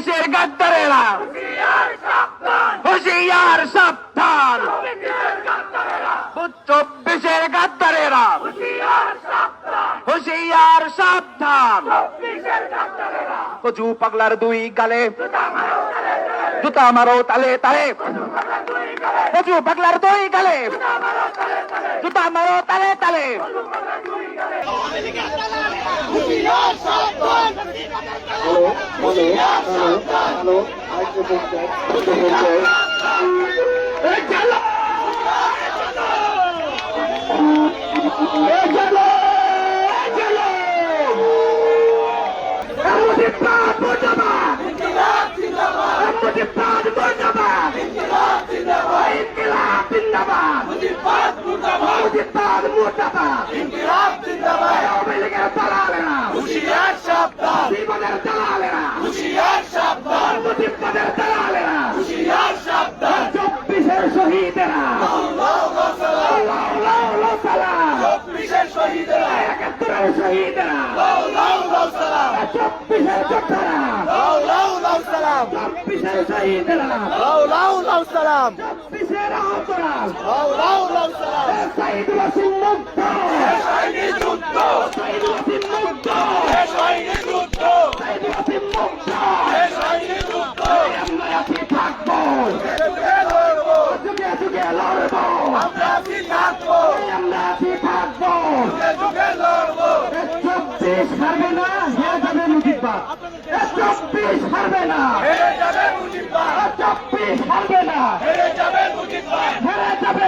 চব্বিশের গাদ্দারেরা হুশিয়ার সাবধান। চব্বিশের গাদ্দারেরা হুশিয়ার সাবধান। কচু পাগলার দুই গালে। জুতা মারো তালে তালে। কচু পাগলার দুই গালে। জুতা মারো তালে তালে। alô, alô, alô, alô. Ai, que eu vou que eu vou que É o ditado, Bojabá! É o ditado, Bojabá! انقلاب زندہ باد مجھے پاس مردہ باد مجھے پاس مردہ باد انقلاب زندہ باد সাবধান বিপদের দালালেরা হুশিয়ার সাবধান চব্বিশের শহীদেরা লাউ লাউ লাউ সালাম চব্বিশের শহীদেরা একাত্তরের শহীদেরা লাউ লাউ লাউ সালাম চব্বিশের যোদ্ধারা লাউ লাউ লাউ সালাম চব্বিশের শহীদেরা লাউ লাউ লাউ সালাম চব্বিশের আহতরা লাউ লাউ লাউ সালাম সাইদ ওয়াসিম মুক্ত সৈনী যুদ্ধ সাইদ ওয়াসিম মুক্ত সৈনী যুদ্ধ সাইদ ওয়াসিম মুক্ত যুগে যুগে লড়বো। আমরা আছি থাকব। আমরা আছি থাকব যুগে যুগে লড়বো চব্বিশ হারবে না হেরে যাবে মুজিব্বাদ চব্বিশ হারবে না। হেরে যাবে মুজিব্বাদ চব্বিশ হারবে না। হেরে যাবে মুজিব্বাদ হেরে যাবে